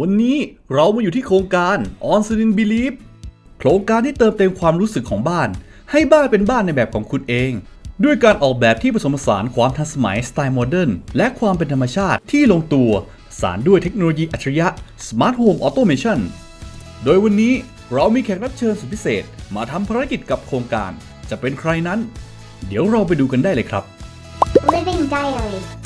วันนี้เรามาอยู่ที่โครงการ On s i n Believe โครงการที่เติมเต็มความรู้สึกของบ้าน ให้บ้านเป็นบ้านในแบบของคุณเอง ด้วยการออกแบบที่ผสมผสานความทันสมัยสไตล์โมเดิร์นและความเป็นธรรมชาติที่ลงตัว สารด้วยเทคโนโลยีอัจฉริยะ Smart Home Automation โดยวันนี้เรามีแขกรับเชิญสุดพิเศษ มาทำภารกิจกับโครงการ จะเป็นใครนั้น เดี๋ยวเราไปดูกันได้เลยครับ Living Diary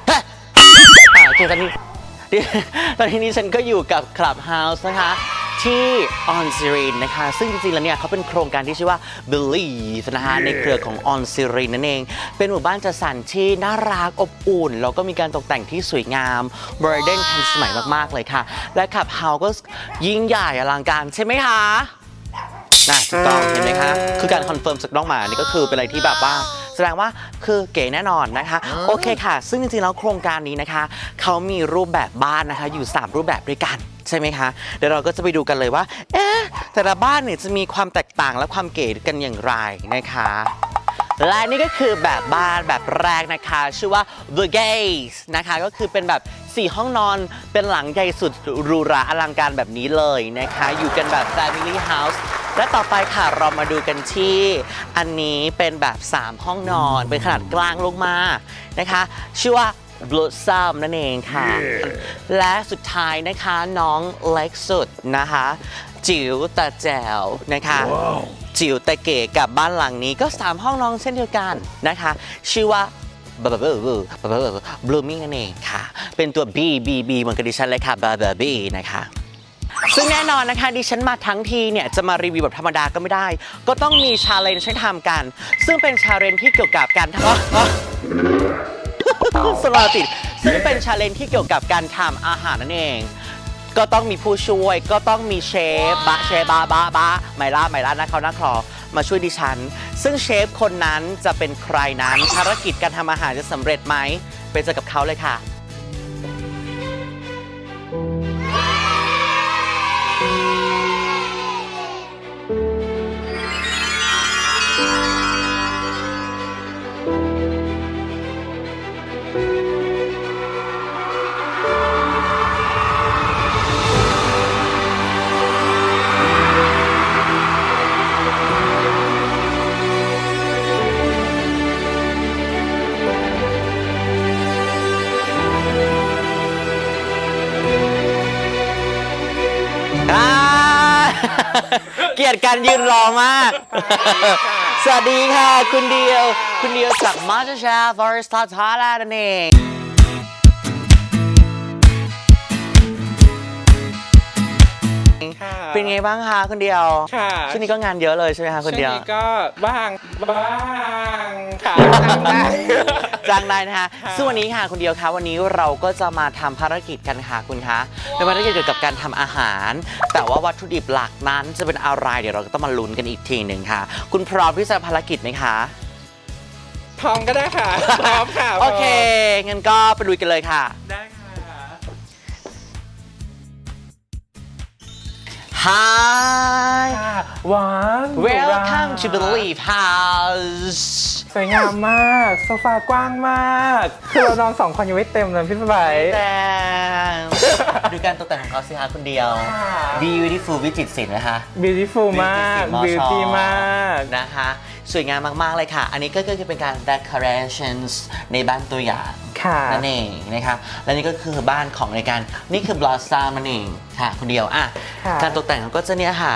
ฮะฮะฮะฮะอ่าโอเคตอนนี้ดิตอนนี้ดิฉันก็อยู่กับ Clubhouse นะคะ ที่ออนซีรีนนะคะ ซึ่งจริงๆแล้วเนี่ยเขาเป็นโครงการที่ชื่อว่า Believe นะคะในเครือของออนซีรีนนั่นเอง เป็นหมู่บ้านจัดสรรที่น่ารักอบอุ่น แล้วก็มีการตกแต่งที่สวยงามโมเดิร์นทันสมัยมากๆเลยค่ะ และ Clubhouse ก็ยิ่งใหญ่อลังการใช่ไหมคะน่าถูกต้องเห็นไหมคะ คือการคอนเฟิร์มจากน้องหมานี่ก็คือเป็นอะไรที่แบบว่าแส ดงว่าคือเก๋แน่นอนนะคะ โอเคค่ะ ซึ่งจริงๆแล้วโครงการนี้นะคะเขามีรูปแบบบ้านนะคะ อยู่ 3 รูปแบบด้วยกันใช่ไหมคะ เดี๋ยวเราก็จะไปดูกันเลยว่า เอ๊ะ แต่ละบ้านเนี่ยจะมีความแตกต่างและความเก๋กันอย่างไรนะคะและนี่ก็คือแบบบ้านแบบแรกนะคะ ชื่อว่า The Gaze นะคะ ก็คือเป็นแบบ 4 ห้องนอนเป็นหลังใหญ่สุดหรูหราอลังการแบบนี้เลยนะคะ อยู่กันแบบ Family House และต่อไปค่ะเรามาดูกันที่ อันนี้เป็นแบบ 3 ห้องนอนเป็นขนาดกลางลงมานะคะ ชื่อว่า Blossom นั่นเองค่ะ และสุดท้ายนะคะน้องเล็กสุดนะคะ จิ๋วตาแจ๋วนะคะ จิ๋วแต่เก๋กับบ้านหลังนี้ก็ 3 ห้องนอนเช่นเดียวกันนะคะ ชื่อว่า บ b บ b บลูมิ่งนั่นเองค่ะ เป็นตัว B B B เหมือนกับดิฉันเลยค่ะ b b B นะคะซึ่งแน่นอนนะคะดิฉันมาทั้งทีเนี่ยจะมารีวิวแบบธรรมดาก็ไม่ได้ ก็ต้องมีชาเลนจ์ให้ทำกัน ซึ่งเป็นชาเลนจ์ที่เกี่ยวกับการทำสมาติดซึ่งเป็นชาเลนจ์ที่เกี่ยวกับการทำอาหารนั่นเอง ก็ต้องมีผู้ช่วยก็ต้องมีเชฟบะเชฟบาบาบาไมล่าไมล่านะเขานะครอ มาช่วยดิฉัน ซึ่งเชฟคนนั้นจะเป็นใครนั้นภารกิจการทำอาหารจะสำเร็จไหมไปเจอกับเขาเลยค่ะ ยดการยืนรอมาก สวัสดีค่ะ คุณเดียว คุณเดียวจากมาสเตอร์เชฟฟอร์สตาร์ทาร์นั่นเองค่ะเป็นไงบ้างคะคุณเดียว ค่ะช่วงนี้ก็งานเยอะเลยใช่ไหมคะคุณเดียว ช่วงนี้ก็บ้างบ้าง ค่ะทำได้ จ้างได้นะคะค่ะซึ่งวันนี้ค่ะคุณเดียวคะวันนี้เราก็จะมาทำภารกิจกันค่ะคุณคะเป็นภารกิจเกี่ยวกับการทำอาหาร แต่ว่าวัตถุดิบหลักนั้นจะเป็นอะไรเดี๋ยวเราก็ต้องมาลุ้นกันอีกทีหนึ่งค่ะ คุณพร้อมที่จะภารกิจไหมคะ พร้อมก็ได้ค่ะ พร้อมค่ะโอเคงั้นก็ไปลุยกันเลยค่ะ ได้ค่ะ Hi ค่ะ หวาน Welcome to Believe House สวยงามมากโซฟากว้างมาก คือเรานอนสองคนยังไม่เต็มเลยพี่สบายแต่ดูการตกแต่งของเขาสิคะคุณเดียวค่ะ Beautiful วิจิตรศิลป์นะคะ beautiful มาก Beauty beauty มาก นะคะ สวยงามมากๆเลยค่ะ อันนี้ก็คือเป็นการ decorations ในบ้านตัวอย่างค่ะ นั่นเองนะคะและนี่ก็คือบ้านของในการนี่คือ blossom นั่นเองค่ะคุณเดียวอะค่ะ การตกแต่งเขาก็จะเนี่ยค่ะ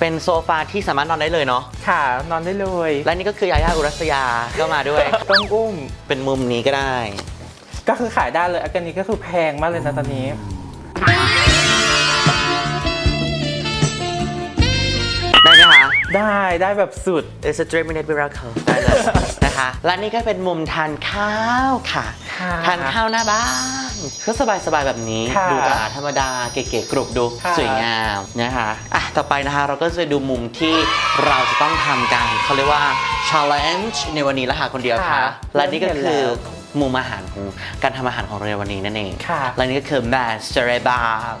เป็นโซฟาที่สามารถนอนได้เลยเนาะ ค่ะ นอนได้เลย และนี่ก็คือยาย่าอุรัสยาก็มาด้วย ต้องอุ้ม เป็นมุมนี้ก็ได้ ก็คือขายได้เลยอันนี้ก็คือแพงมากเลยนะตอนนี้ ได้ไหมคะ ได้ได้แบบสุด It's a three minute miracle ได้เลยนะคะ และนี่ก็เป็นมุมทานข้าวค่ะ ค่ะ ทานข้าวหน้าบ้าน ก็สบายๆแบบนี้ ค่ะดูหราธรรมดาเก๋ๆกรุบดูค่ะ สวยงามนะคะอะต่อไปนะคะเราก็จะไปดูมุมที่เราจะต้องทำกันเขาเรียกว่า challenge ในวันนี้ละค่ะคนเดียวค่ะและนี่ก็คือมุมอาหารของการทำอาหารของเราในวันนี้นั่นเองค่ะ และนี่ก็คือ master box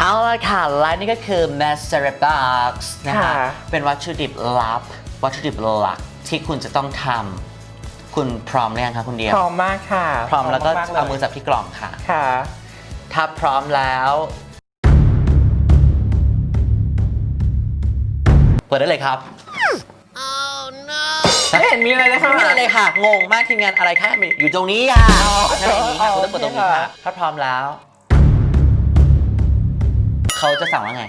เอาละค่ะและนี่ก็คือ master box นะคะค่ะ เป็นวัตถุดิบลับ วัตถุดิบหลักที่คุณจะต้องทำ คุณพร้อมหรือยังคะคุณเดียว พร้อมมากค่ะพร้อมแล้วก็ๆลยเอามือจับที่กล่องค่ะ ค่ะ ถ้าพร้อมแล้ว เปิดได้เลยครับ ไม่เห็นมีอะไรเลยค่ะ ไม่ได้เลยค่ะ งงมากทีมงานอะไรคะอยู่ตรงนี้ค่ะใช่ตรงนี้ค่ะอ๋อคุณต้องเปิดตรงนี้โอเคค่ะค่ะ ถ้าพร้อมแล้ว เขาจะสั่งว่าไง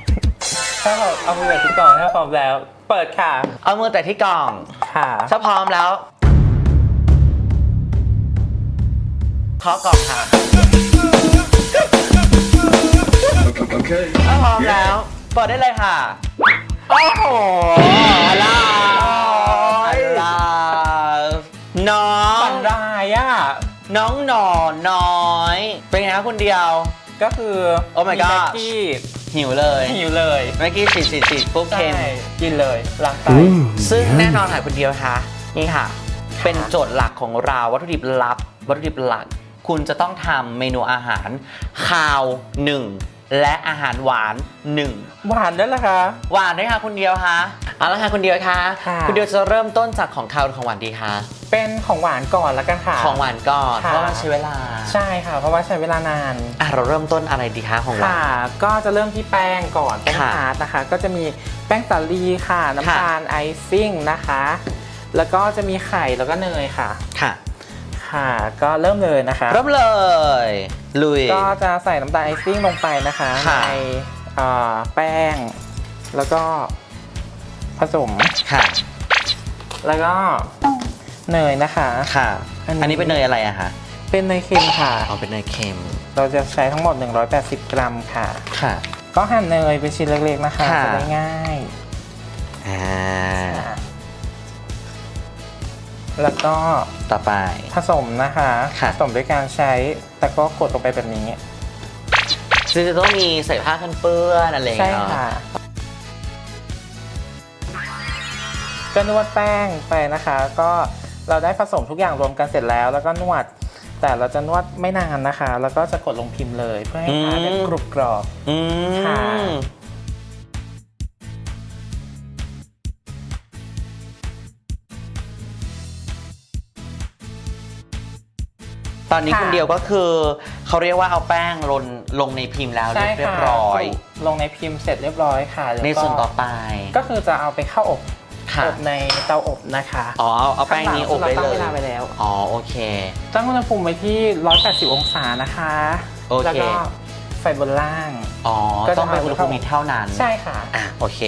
ถ้าเราเอามือแบบที่ก่อนถ้าพร้อมแล้ว เปิดค่ะ เอามือแต่ที่กล่อง ค่ะ ถ้าพร้อมแล้ว เคาะกล่องค่ะถ้าพร้อมแล้วเปิดได้เลยค่ะ โอ้โหลาลาน้องฝันร้ายอะ น้องหนอนน้อย เป็นไงครับคุณเดียว ก็คือ Oh my มีแม็ก gosh กี้หิวเลยหิวเลยเมื่อกี้สี่สี่สี่ปุ๊บเค็ม ใช่กินเลยล้างไตซึ่งแน่นอนค่ะคุณเดียวคะนี่ค่ะ เป็นโจทย์หลักของเราวัตถุดิบลับ วัตถุดิบหลัก คุณจะต้องทำเมนูอาหารคาวหนึ่งและอาหารหวานหนึ่งหวานด้วยล่ะคะ หวานด้วยค่ะคุณเดียวคะเอาละค่ะคุณเดียวคะค่ะ คุณเดียวจะเริ่มต้นจากของคาวหรือของหวานดีคะเป็นของหวานก่อนแล้วกันค่ะ ของหวานก่อนเพค่ะ ราะว่ามันใช้เวลาใช่ค่ะ เพราะว่าใช้เวลานาน อะเราเริ่มต้นอะไรดีคะของหวานค่ะก็จะเริ่มที่แป้งก่อนแป้งค่ะทาร์ตนะคะ ก็จะมีแป้งสาลีค่ะ น้ำตาลไอซิ่งนะคะ แล้วก็จะมีไข่แล้วก็เนยค่ะ ค่ะ ค่ะ ก็เริ่มเลยนะคะ เริ่มเลย ลุย ก็จะใส่น้ำตาลไอซิ่งลงไปนะคะค่ะในเอ่อแป้ง แล้วก็ผสมค่ะ แล้วก็เนยนะคะค่ะ อันนี้อันนี้เป็นเนยอะไรอะคะเป็นเนยเค็มค่ะอ๋อเป็นเนยเค็ม เราจะใช้ทั้งหมด 180 กรัมค่ะค่ะ ก็หั่นเนยเป็นชิ้นเล็กๆนะคะค่ะจะได้ง่ายอ่าค่ะ แล้วก็ต่อไป ผสมนะคะค่ะผสมด้วยการใช้ตะกร้อกดลงไปแบบนี้ ซึ่งจะต้องมีใส่ผ้ากันเปื้อนอะไรอย่างใช่เงี้ยเนาะค่ะ ก็นวดแป้งไปนะคะ ก็เราได้ผสมทุกอย่างรวมกันเสร็จแล้ว แล้วก็นวด แต่เราจะนวดไม่นานนะคะ แล้วก็จะกดลงพิมพ์เลย เพื่อให้ทานได้กรุบกรอบ อืค่ะ ม ตอนนี้ค่ะคุณเดียวก็คือเขาเรียกว่าเอาแป้งลงลงในพิมพ์แล้วใช่เรียบค่ะร้อย ลงในพิมพ์เสร็จเรียบร้อยค่ะแล้วก็ในส่วนต่อไปก็คือจะเอาไปเข้าอบค่ะอบในเตาอบนะคะอ๋อเอาเอาแป้งนี้อบได้ข้างหเลลังยเราตั้งเวลาไปแล้ว อ๋อโอเค ตั้งอุณหภูมิไว้ที่ 180 องศานะคะ โอเค แล้วก็ไฟบนล่าง อ๋อก็จะต้องเป็นอุณหภูมิเท่านั้นใช่ค่ะ อะโอเค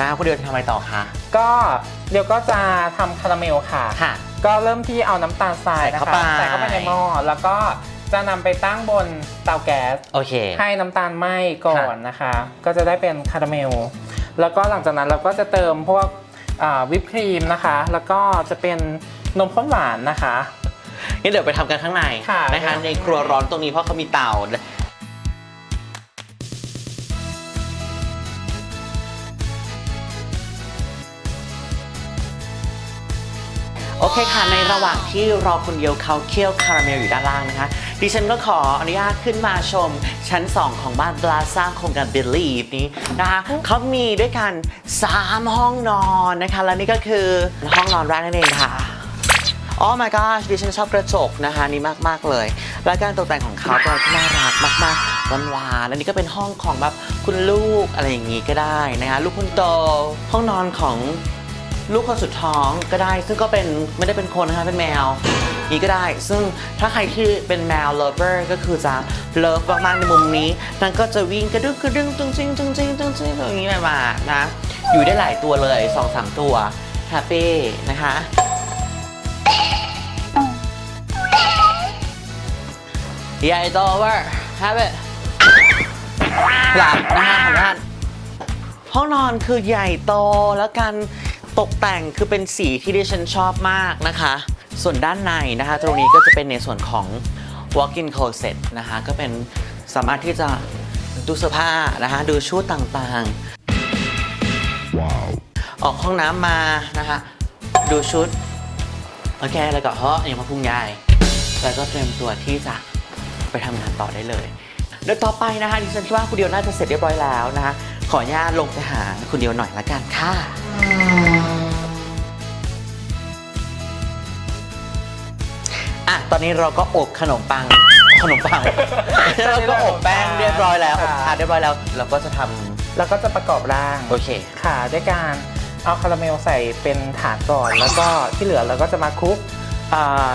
นะคุณเดียวจะทำอะไรต่อคะ ก็เดี๋ยวก็จะทำคาราเมลค่ะ ค่ะ ก็เริ่มที่เอาน้ำตาลทรายนะใส่คะเข้าไปใส่เข้าไปในหม้อแล้วก็จะนำไปตั้งบนเตาแก๊ส โอเค ให้น้ำตาลไหม้ก่อนนะคะ ก็จะได้เป็นคาราเมล แล้วก็หลังจากนั้นเราก็จะเติมพวกอ่าวิปครีมนะคะ แล้วก็จะเป็นนมข้นหวานนะคะ งั้นเดี๋ยวไปทำกันข้างในค่ะนะคะ ในครัวร้อนตรงนี้เพราะเขามีเตา เคค่ะ ในระหว่างที่รอคุณเดียวเขาเคี่ยวคาราเมลอยู่ด้านล่างนะคะ ดิฉันก็ขออนุญาตขึ้นมาชมชั้น 2 ของบ้านบลาซ่าโครงการ Believe นี้นะคะเขามีด้วยกัน 3 ห้องนอนนะคะ และนี่ก็คือห้องนอนแรกนั่นเองค่ะอ๋อ my gosh ดิฉันชอบกระจกนะคะนี่มากๆเลย และการตกแต่งของเขาก็น่ารักมากๆหวานๆและนี่ก็เป็นห้องของแบบคุณลูกอะไรอย่างนี้ก็ได้นะคะลูกคนโตห้องนอนของ ลูกคนสุดท้องก็ได้ ซึ่งก็เป็นไม่ได้เป็นคนนะคะเป็นแมวนี้ก็ได้ ซึ่งถ้าใครที่เป็นแมว lover ก็คือจะเลิฟมากๆในมุมนี้นางก็จะวิ่งกระดึ๊งกระดึ๊งตึงจริงตึงจริงตึงจริงอย่างนี้มาๆนะ อยู่ได้หลายตัวเลยสองสามตัวแฮปปี้นะคะใหญ่โตเวอร์ have it หลับนะฮะของท่านห้องนอนคือใหญ่โตแล้วการ ตกแต่งคือเป็นสีที่ดิฉันชอบมากนะคะ ส่วนด้านในนะคะ ตรงนี้ก็จะเป็นในส่วนของ walk-in closet นะคะ ก็เป็นสามารถที่จะดูเสื้อผ้านะคะ ดูชุดต่างๆออกห้องน้ำมานะคะ ดูชุด โอเค แล้วก็เฮ้ออย่างมาพุ่งยาย แล้วก็เตรียมตัวที่จะไปทำงานต่อได้เลยเดี๋ยวต่อไปนะคะดิฉันคิดว่าคุณเดียวน่าจะเสร็จเรียบร้อยแล้วนะคะ ขออนุญาตลงไปหาคุณเดียวหน่อยละกันค่ะ ตอนนี้เราก็อบขนมปัง ขนมปังเราก็อบแป้งเรียบร้อยแล้วอบทานเรียบร้อยแล้ว เราก็จะทแล้วก็จะประกอบร่างำโอเค ค่ะด้วยการเอาคาราเมลใส่เป็นฐานก่อน แล้วก็ที่เหลือเราก็จะมาคลุกอ่า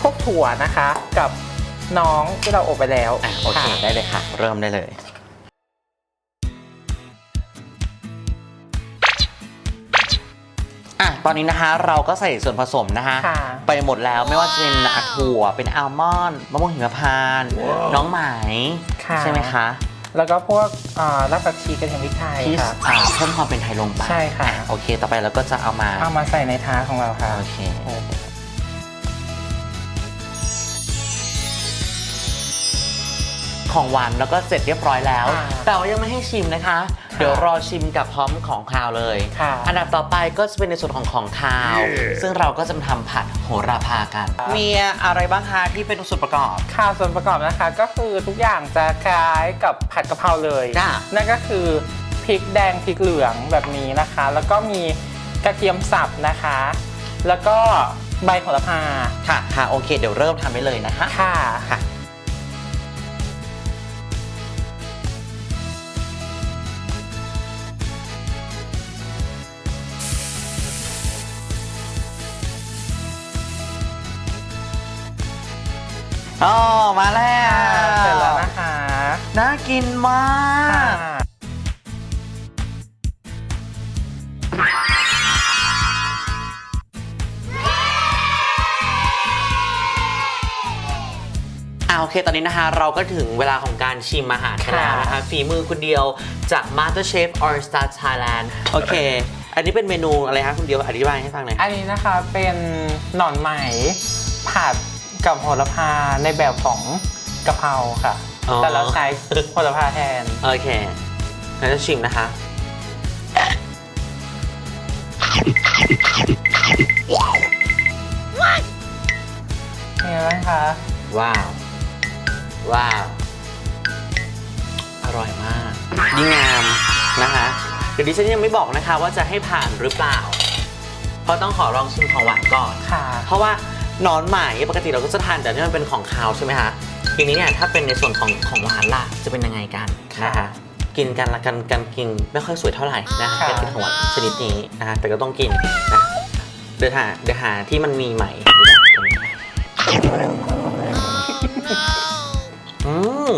พวกถั่วนะคะ กับน้องที่เราอบไปแล้วอะโอเค ค่ะ ได้เลยค่ะ เริ่มได้เลย ตอนนี้นะคะเราก็ใส่ส่วนผสมนะคะ ค่ะไปหมดแล้วไม่ว่าจะเป็นอะถั่วเป็นอัลมอนด์มะม่วงหิมพานต์น้องไหมค่ะ ใช่ไหมคะแล้วก็พวกอ่ารากผักชีกระเทียมพริกไทยที่ค่ะอ่าเพิ่มความเป็นไทยลงไปใช่ค่ะ อ่โอเค ต่อไปเราก็จะเอามาเอามาใส่ในทาของเราค่ะ โอเค ของหวานแล้วก็เสร็จเรียบร้อยแล้วค่ะแต่ว่ายังไม่ให้ชิมนะคะ เดี๋ยวรอชิมกับพร้อมของคาวเลย ค่ะอันดับต่อไปก็จะเป็นในส่วนของของคาวซึ่งเราก็จะมาทำผัดโหระพากัน มีอะไรบ้างคะที่เป็นส่วนประกอบ ข้าวส่วนประกอบนะคะ ก็คือทุกอย่างจะคล้ายกับผัดกะเพราเลย จ้ะ นั่นก็คือพริกแดงพริกเหลืองแบบนี้นะคะ แล้วก็มีกระเทียมสับนะคะ แล้วก็ใบโหระพาค่ะค่ะโอเค เดี๋ยวเริ่มทำได้เลยนะคะ ค่ะ ค่ะ อ๋อมาแล้วเสร็จแล้วนะคะน่ากินมาค่ะกอ่าโอเคตอนนี้นะคะเราก็ถึงเวลาของการชิมอาหารกันแล้วนะคะ ฝีมือคุณเดียวจาก MasterChef All Star Thailand โอเค อันนี้เป็นเมนูอะไรคะคุณเดียวอธิบายให้ฟังหน่อยอันนี้นะคะเป็นหน่อนไหมผัด กับโหระพาในแบบของกะเพราค่ะ อ๋อ แต่เราใช้โหระพาแทน โอเคงั้นจะชิมนะคะ เป็นไงบ้างคะว้าว ว้าว อร่อยมากยิ่งงามนะคะ เดี๋ยวดิฉันยังไม่บอกนะคะว่าจะให้ผ่านหรือเปล่า เพราะต้องขอลองชิมของหวานก่อน ค่ะ เพราะว่า หนอนไหมปกติเราก็จะทานแต่ที่มันเป็นของคาวใช่ไหมคะทีนี้เนี่ยถ้าเป็นในส่วนของของหวานล่ะจะเป็นยังไงกันนะคะกินกันละกันกันกินไม่ค่อยสวยเท่าไหร่นะคะค่ะการกินของหวานชนิดนี้นะคะแต่ก็ต้องกินนะเดี๋ยวหาเดี๋ยวหาที่มันมีไหมอืม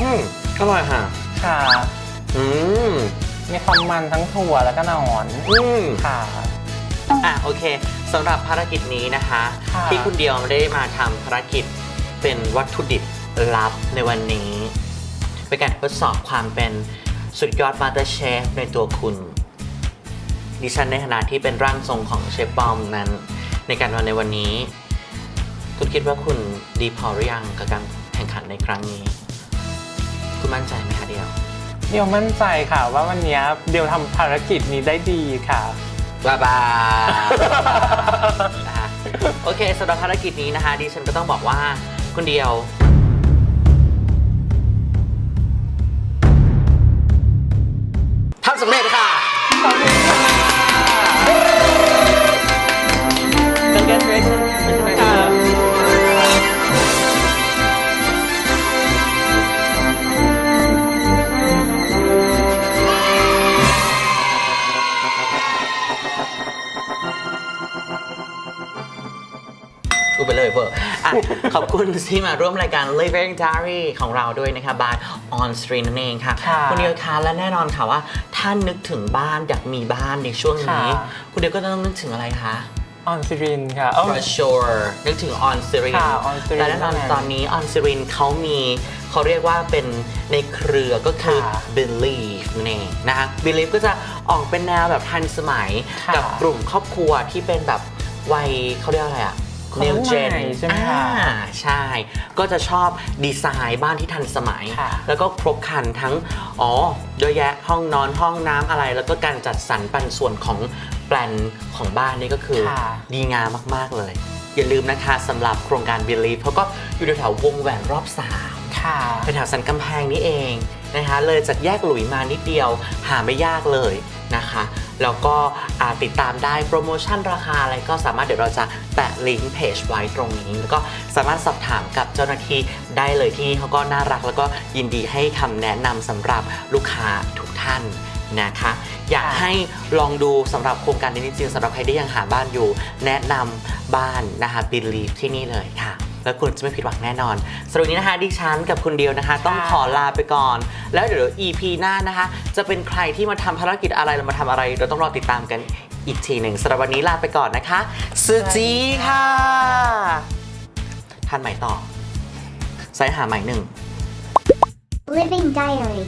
อืมอร่อยค่ะค่ะอืมมีความมันทั้งถั่วแล้วก็หนอนอืมค่ะอะโอเค สำหรับภารกิจนี้นะคะ ค่ะที่คุณเดียวได้มาทำภารกิจเป็นวัตถุดิบลับในวันนี้เป็นการทดสอบความเป็นสุดยอดมาสเตอร์เชฟในตัวคุณดิฉันในฐานะที่เป็นร่างทรงของเชฟปอมนั้น ในการวันในวันนี้ คุณคิดว่าคุณดีพอหรือยังกับการแข่งขันในครั้งนี้ คุณมั่นใจไหมคะเดียว เดียวมั่นใจค่ะว่าวันนี้เดียวทำภารกิจนี้ได้ดีค่ะ บายบายนะคะโอเคสำหรับภารกิจนี้นะคะดิฉันก็ต้องบอกว่าคนเดียวทำสำเร็จค่ะ คุณที่มาร่วมรายการ Living Diary ของเราด้วยนะคะ by On Stream นั่นเองค่ะ ค่ะคุณเดียวคะและแน่นอนค่ะว่าถ้านึกถึงบ้านอยากมีบ้านในช่วงนี้ ค่ะ คุณเดียวก็ต้องนึกถึงอะไรคะ ออนซิรินค่ะเอ้า For sure นึกถึง On Sirin ค่ะ On Sirin และแน่นอนนั่นแหละตอนนี้ On Sirin เขามีเขาเรียกว่าเป็นในเครือก็คือ ค่ะ believe นั่นเองนะคะ believe ก็จะออกเป็นแนวแบบทันสมัยค่ะ กับกลุ่มครอบครัวที่เป็นแบบวัยเขาเรียกอะไรอะ คนรุ่นใหม่ใช่ไหมคะอ่าใช่ ก็จะชอบดีไซน์บ้านที่ทันสมัย ค่ะ แล้วก็ครบครันทั้ง อ๋อเยอะแยะห้องนอนห้องน้ำอะไร แล้วก็การจัดสรรปันส่วนของแปลนของบ้านนี่ก็คือ ค่ะ ดีงามมาก ๆ เลย อย่าลืมนะคะสำหรับโครงการ Believe เขาก็อยู่แถวๆวงแหวนรอบ3ค่ะ เป็นแถวสันกำแพงนี่เองนะคะเลยจากแยกหลุยมานิดเดียวหาไม่ยากเลยนะคะ แล้วก็ติดตามได้โปรโมชั่นราคาอะไรก็สามารถเดี๋ยวเราจะแปะลิงก์เพจไว้ตรงนี้ แล้วก็สามารถสอบถามกับเจ้าหน้าที่ได้เลยที่นี่เขาก็น่ารัก แล้วก็ยินดีให้คำแนะนำสำหรับลูกค้าทุกท่านนะคะ อยากให้ลองดูสำหรับโครงการนี้จริงๆสำหรับใครที่ยังหาบ้านอยู่ แนะนำบ้านนะคะ Believe ที่นี่เลยค่ะ แล้วคุณจะไม่ผิดหวังแน่นอนสำหรับวันนี้นะคะดิฉันกับคุณเดียวนะคะ ต้องขอลาไปก่อน แล้วเดี๋ยว EP หน้านะคะ จะเป็นใครที่มาทำภารกิจอะไรเรามาทำอะไร เราต้องรอติดตามกันอีกทีหนึ่งสำหรับวันนี้ลาไปก่อนนะคะสุจีค่ะทันใหม่ต่อใส่หาใหม่หนึ่ง Living Diary